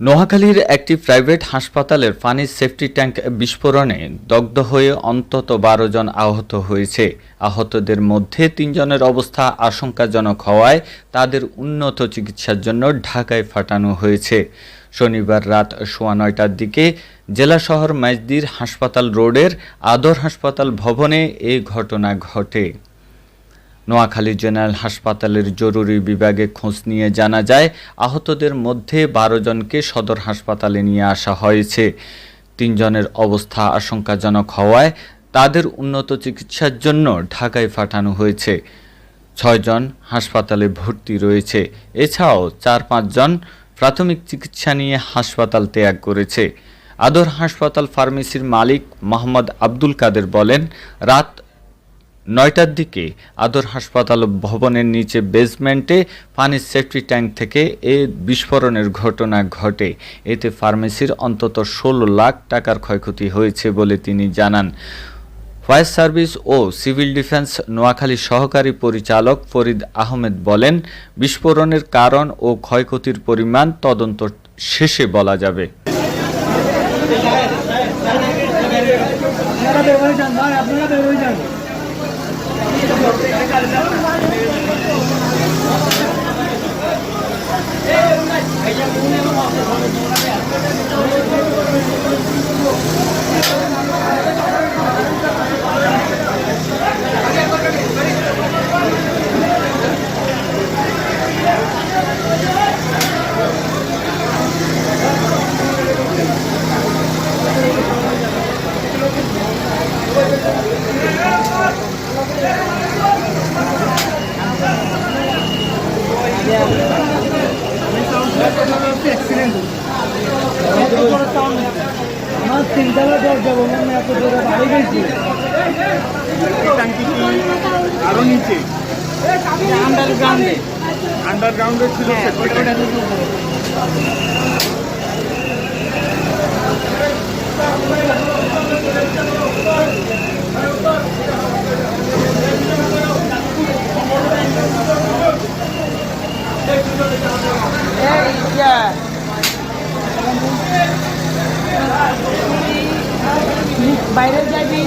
নোয়াখালীর একটি প্রাইভেট হাসপাতালের পানির সেফটি ট্যাঙ্ক বিস্ফোরণে দগ্ধ হয়ে অন্তত বারো জন আহত হয়েছে। আহতদের মধ্যে তিনজনের অবস্থা আশঙ্কাজনক হওয়ায় তাদের উন্নত চিকিৎসার জন্য ঢাকায় ফাটানো হয়েছে। শনিবার রাত সোয়া নয়টার দিকে জেলা শহর মাইজদির হাসপাতাল রোডের আদর হাসপাতাল ভবনে এই ঘটনা ঘটে। নোয়াখালী জেনারেল হাসপাতালের জরুরি বিভাগে খোঁজ নিয়ে জানা যায়, আহতদের মধ্যে বারো জনকে সদর হাসপাতালে নিয়ে আসা হয়েছে। তিনজনের অবস্থা আশঙ্কাজনক হওয়ায় তাদের উন্নত চিকিৎসার জন্য ঢাকায় পাঠানো হয়েছে। ছয়জন হাসপাতালে ভর্তি রয়েছে। এছাড়াও চার পাঁচজন প্রাথমিক চিকিৎসা নিয়ে হাসপাতাল ত্যাগ করেছে। আদর হাসপাতাল ফার্মেসির মালিক মোহাম্মদ আব্দুল কাদের বলেন, রাত নয়টার দিকে আদর হাসপাতাল ভবনের নিচে বেসমেন্টে পানির সেফটি ট্যাঙ্ক থেকে এ বিস্ফোরণের ঘটনা ঘটে। এতে ফার্মেসির অন্তত ষোলো লাখ টাকার ক্ষয়ক্ষতি হয়েছে বলে তিনি জানান। ফায়ার সার্ভিস ও সিভিল ডিফেন্স নোয়াখালী সহকারী পরিচালক ফরিদ আহমেদ বলেন, বিস্ফোরণের কারণ ও ক্ষয়ক্ষতির পরিমাণ তদন্ত শেষে বলা যাবে। আপনারা বের হয়ে তিনতলা দরজা বললাম না এত দূরে বাড়ি গেছি ট্যাঙ্কি আরও নিচে। আন্ডারগ্রাউন্ডে আন্ডারগ্রাউন্ডে ছিল ট্যাঙ্ক বাইরে যাবি